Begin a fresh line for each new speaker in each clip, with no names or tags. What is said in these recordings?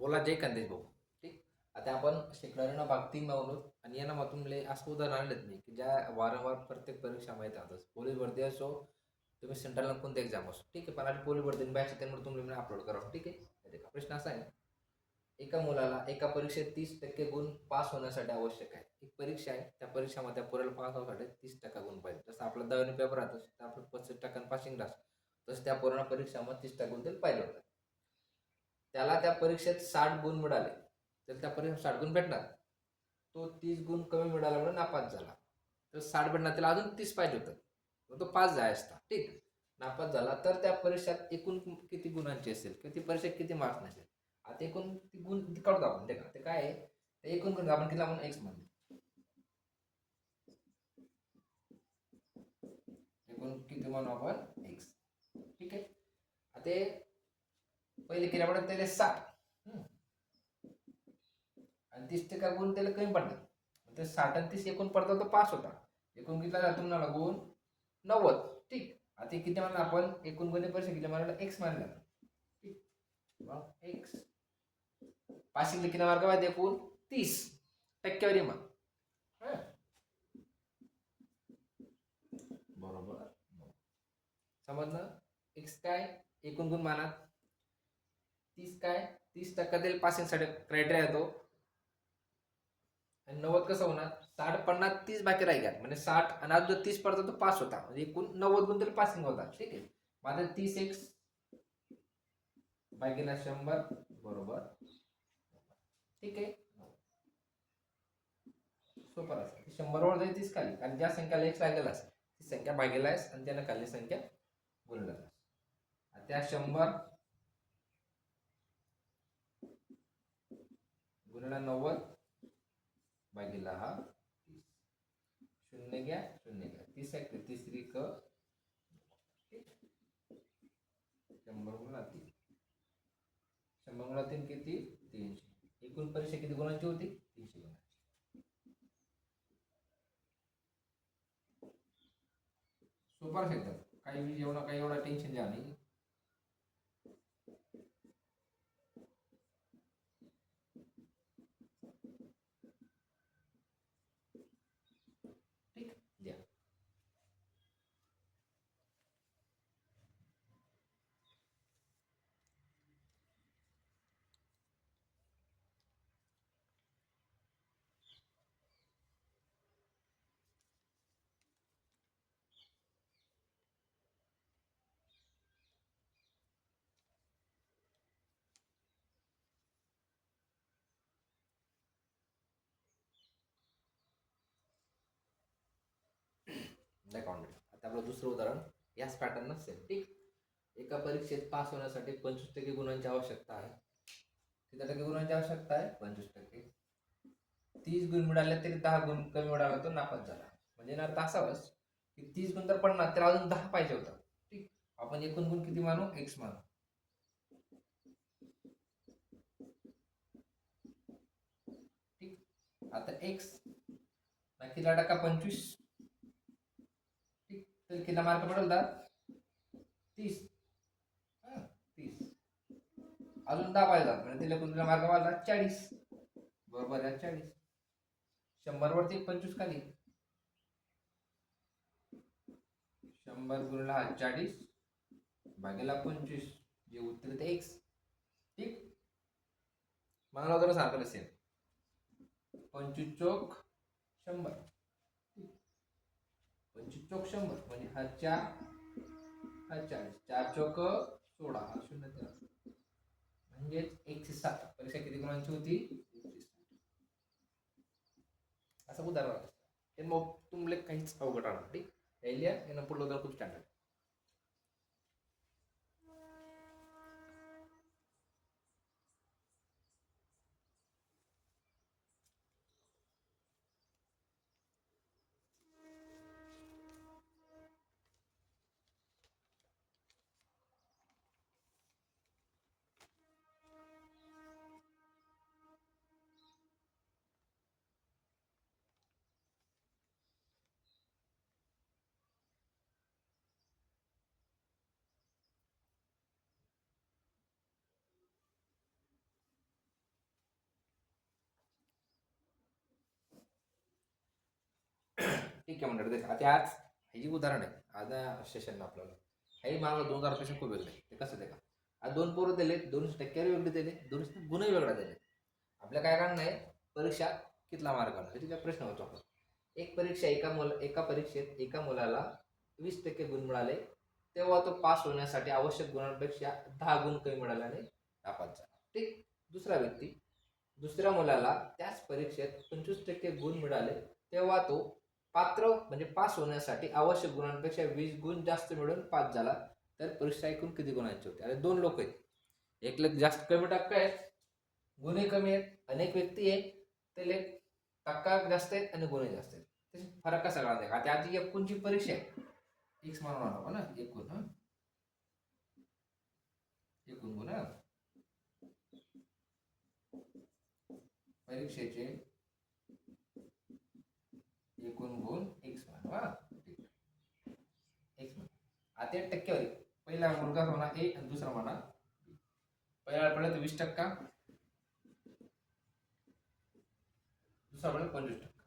बोला जय कंदेश भाऊ. ठीक? आता आपण शिकणाऱ्यांना भाग तीन आणि यांना मग असं उदाहरण आणलेत मी की ज्या वारंवार प्रत्येक परीक्षामध्ये येतातच पोलीस भरती असो तुम्ही सेंट्रलला कोणते एक्झाम असो. ठीक आहे पण आता पोलीस भरती बॅच त्यामुळे तुम्ही अपलोड करा. ठीक आहे? तर प्रश्न असा आहे एका मुलाला एका परीक्षेत तीस टक्के गुण पास होण्यासाठी आवश्यक आहे. एक परीक्षा आहे त्या परीक्षामध्ये त्या पोराला पास होण्यासाठी तीस टक्का गुण पाहिजे. जसं आपला दहावी पेपर राहतो तर आपलं पस्तीस टक्का पासिंग राहतो. तसं त्या पूर्ण परीक्षामध्ये तीस टक्का गुण तरी पाहिजे होतात त्याला त्या परीक्षेत साठ गुण मिळाले. तर त्या परीक्षेत साठ गुण भेटणार. तो तीस गुण कमी मिळाल्यामुळे नापास झाला. तर साठ भेटणार. त्याला अजून तीस पाहिजे होतं. मग तो पास जाय असता. ठीक. नापास झाला. तर त्या परीक्षेत एकूण किती गुणांची असेल? किंवा ती परीक्षेत किती मार्क्स नसेल? आता एकूण ती गुण काढतो आपण ते का ते काय आहे? ते एकूण गुण आपण किती आपण एक्स म्हणले एकूण किती म्हणू आपण? एक्स ठीक आहे. आता पहिले केल्यामुळे त्याला साठ. आणि तीस टक्का गुण त्याला कमी पडतात ते साठ आणि तीस एकूण पडतात तो पास होता. एकूण किती झाला तुम्हाला गुण नव्वद. ठीक. आता किती म्हणलं आपण? एकूण गुण पैसे किती म्हणलं एक्स म्हणलं ठीक. मग एक्स पाचशे किती मार्क पाहिजे एकूण? तीस. टक्केवारी मग. बरोबर. समजलं? एक्स काय? एकूण गुण मानात. तीस काय? तीस टक्का देईल पासिंगसाठी क्रायटेरिया येतो आणि नव्वद कसं होणार? साठ पन्नास तीस बाकी राहिल्या म्हणजे साठ आणि आज जो तीस पर्यंत तो पास होता. म्हणजे एकूण नव्वद गुण तरी पासिंग होता ठीक आहे? माझा तीस एक्स बाकीला शंभर. बरोबर. ठीक आहे? सुपर असं शंभर वर जाईल तीस खाली. आणि ज्या संख्याला एक्स लागलेला असेल ती संख्या भागेला आहेस आणि त्यानं खाली संख्या गुणलेला त्या शंभर शून्य नव्वद भागीला हा तीस. शून्य घ्या शून्य घ्या. तीस एक तिसरी क शंभर गुणा तीन. शंभर गुणा तीन किती? तीनशे. एकूण परीक्षा किती गुणांची होती? तीनशे गुणांची. सुपर शकतात काही एवढा काही एवढा टेन्शन घ्या नाही ठीक द्या आता आपलं दुसरं उदाहरण याच पॅटर्न सेम ठीक? एका परीक्षेत पास होण्यासाठी पंचवीस टक्के गुणांची आवश्यकता आहे. किती टक्के गुणांची आवश्यकता आहे? पंचवीस टक्के. तीस गुण मिळाले तरी दहा गुण कमी मिळाला तो नापास झाला. म्हणजे ना अर्थ असावंच की तीस गुण तर पडणार त्याला अजून दहा पाहिजे होता. ठीक? आपण एकूण गुण किती मानू एक्स मानू ठीक? आता एक्स किती टक्का पंचवीस. तर किती मार्क दा तीस. तीस. अजून दहा पाहिजे म्हणजे तिला कोणत्या मार्क वाढला चाळीस. बरोबर आहे चाळीस. शंभर वरती पंचवीस खाली. शंभर गुणला हा चाळीस. भागेला पंचवीस. जे उत्तर ते एक्स ठीक? मला जरा सारखं सेम पंचवीस चौक शंभर. पंचवीस चौक शंभर म्हणजे हा चार हा चाळीस. चार चौक सोळा हा शून्य तेरा म्हणजेच एकशे सात. परीक्षा किती गुणांची होती? असं उदाहरण ते मग तुमले काहीच अवघड राहणार ठीक एलिया यांना पुढलं उदाहरण खूप स्टँडर्ड ठीक आहे मंडळ आता आज हे जी उदाहरण आहे आज सेशन आपल्याला. हे मला दोन हजारपेक्षा खूप वेगळे. ते कसं ते का? आज दोन पोरं दिले दोनशे टक्क्यावर वेगळे दिले दोनशे गुणही वेगळा दिले. आपल्या काय कारण आहे? परीक्षा कितला मार्क आला? ह्याचा प्रश्न होतो आपण. एक परीक्षा एका मुला एका परीक्षेत एका मुलाला वीस टक्के गुण मिळाले तेव्हा तो पास होण्यासाठी आवश्यक गुणांपेक्षा दहा गुण कमी मिळाल्याने नापास झाला. ठीक? दुसरा व्यक्ती दुसऱ्या मुलाला त्याच परीक्षेत पंचवीस टक्के गुण मिळाले तेव्हा तो पात्र म्हणजे पास होण्यासाठी आवश्यक गुणांपेक्षा वीस गुण जास्त मिळून पास झाला तर परीक्षा एकूण किती गुणांची होती? आणि दोन लोक आहेत. एक लोक जास्त कमी टक्का आहेत गुन्हे कमी आहेत अनेक व्यक्ती आहेत ते लेख टक्का जास्त आहेत आणि गुन्हे जास्त आहेत. त्याचे फरक कसा कळा आता आधी एकूणची परीक्षा आहे. एक म्हणून आपण ना एकूण हा. एकूण गुण परीक्षेचे गुण एक्स मान वा एक्स आता एक टक्केवारी. पहिला मुलगा म्हणा ए आणि दुसरा म्हणा पहिला पडला तर वीस टक्का. दुसरा पडला पंचवीस टक्का.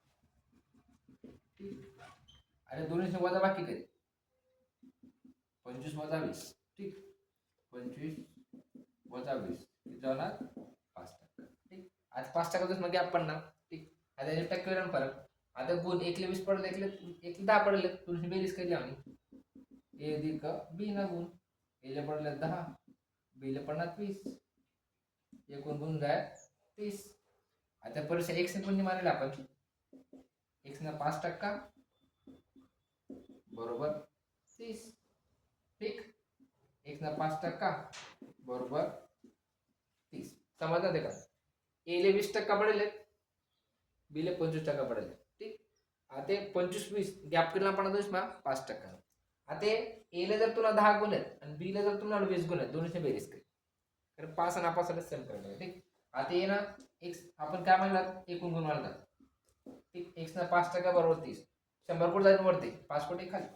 आणि दोन्ही वजा बाकी कधी पंचवीस वजा वीस. ठीक. पंचवीस वजा वीस. किती होणार पाच टक्का. ठीक. आज पाच टक्का मग गॅप पडणार ठीक. आता याच्या टक्केवारी फरक. आता गुण एकले वीस पडले एकले एकले दहा पडले तुझी बेरीज केली आम्ही ए का बी ना गुण एला पडले दहा बीला पडणार वीस एकूण गुण जाय तीस. आता परीक्षा एक सेकंड मारेल आपण. एक्स ना पाच टक्का. बरोबर. तीस. ठीक. एक्स ना पाच टक्का. बरोबर. तीस. समजलं ते का? एले वीस टक्का पडेल बीले पंचवीस टक्का पडेल आता पंचवीस वीस गॅप केला पण दोष मा पाच टक्का. आता एला जर तुला दहा गुण आहेत आणि बीला जर तुम्हाला वीस गुण आहेत दोनशे बेरीज कर. कारण पाच आणि नापास सेम करायला ठीक? आता ये ना एक्स आपण काय म्हणलात एकूण गुण म्हणलात ठीक? एक्स ना पाच टक्का बरोबर तीस. शंभर कोट जाईल? वरती. पाच कोटी खाली.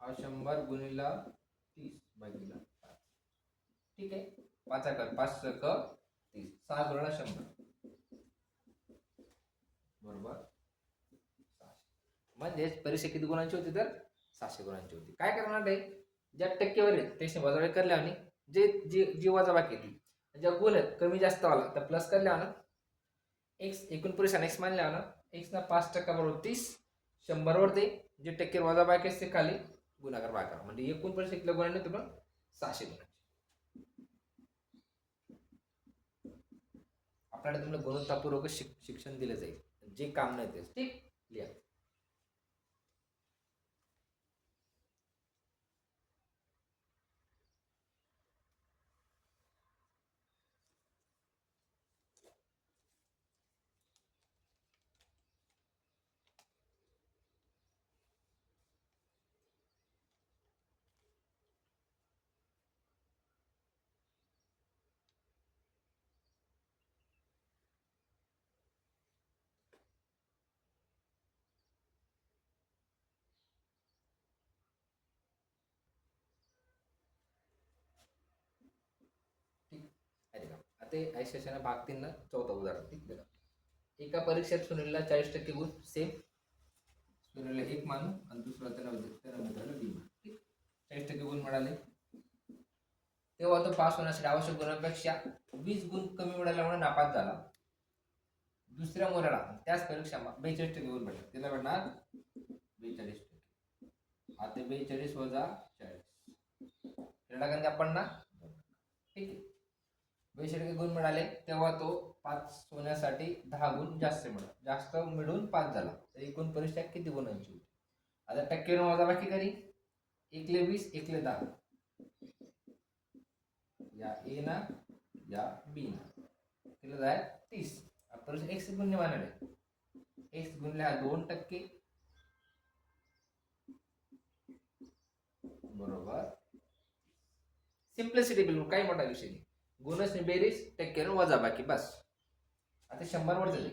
हा शंभर गुणिला तीस भागिला. ठीक आहे. पाच कर पाच सक तीस सहा गुणाला शंभर. बरोबर. म्हणजेच परीक्षा किती गुणांची होती तर? सहाशे गुणांची होती. काय करणार आहे ज्या टक्केवर आहेत त्याशी वजाबाकी करल्या आणि जे जी जी वजाबाकी ती ज्या गुण आहेत कमी जास्त आला तर प्लस करल्या ना एक्स एकूण परीक्षा एक्स मानल्या ना एक्स ना पाच टक्का बरोबर तीस. शंभरवर ते जे टक्के वजाबाकी असते खाली गुणाकार भागाकार म्हणजे एकूण परीक्षा किती गुणांनी तुम्हाला सहाशे गुण. आपल्याला तुम्हाला गुणवत्तापूर्वक शिक शिक्षण दिलं जाईल. जे काम नाही ते. ठीक. लिहा. ते का ऐशाच्या भाग तीन चौथा उदाहरण दिलं एका परीक्षेत सुनीलला चाळीस टक्के गुण सेम सुनीलला एक मानू आणि दुसरा त्याला त्याला मित्राला बी मानू चाळीस टक्के गुण मिळाले. तेव्हा तो पास होण्यासाठी आवश्यक गुणांपेक्षा वीस गुण कमी मिळाल्यामुळे नापास झाला. दुसऱ्या मुलाला त्याच परीक्षा बेचाळीस टक्के गुण भेटले. त्याला भेटणार बेचाळीस टक्के. आता बेचाळीस वजा चाळीस. त्याला काय आपण ना ठीक आहे? बेचाळीस गुण मिळाले तेव्हा तो पाच सोन्यासाठी दहा गुण जास्त मिळाला. जास्त मिळून पास झाला. तर एकूण परीक्षा किती गुणांची होती? आता टक्के वजाबाकी करी. एकले वीस एकले दहा. या ए ना या बी ना. तिला जाय तीस. परीक्षा एक्स गुण आहे. एक्स गुणले हा दोन टक्के. बरोबर. सिम्प्लिसिटी बिलकुल काही मोठा विषय नाही. गुणच नाही बेरीज टक्क्यानं वजा बाकी बस. आता शंभर वर झाले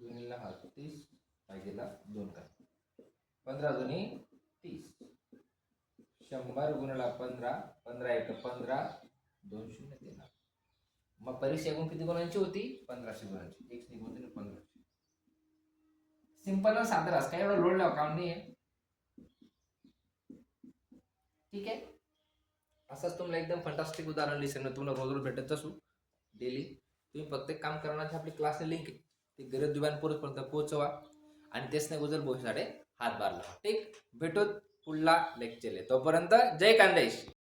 गुणिला हा तीस भागीला दोन का पंधरा दोन्ही तीस. शंभर गुणला पंधरा पंधरा एक पंधरा दोन शून्य तेरा मग परीक्षा एकूण किती गुणांची होती? पंधराशे गुणांची. एक निघून पंधराशे सिंपल आणि रास काय एवढा लोड लावा काम नाही आहे ठीक आहे? असंच तुम्हाला एकदम फंटास्टिक उदाहरण लिसन तुम्हाला रोज रोज भेटत असू डेली तुम्ही प्रत्येक काम करण्याची आपली क्लासने लिंक आहे. ती गरज दिव्यांपर्यंत पोहोचवा. आणि तेच नाही गुजर भविष्याकडे हातभार लावा. ठीक? भेटूत पुढला लेक्चर तोपर्यंत जय कांदेश.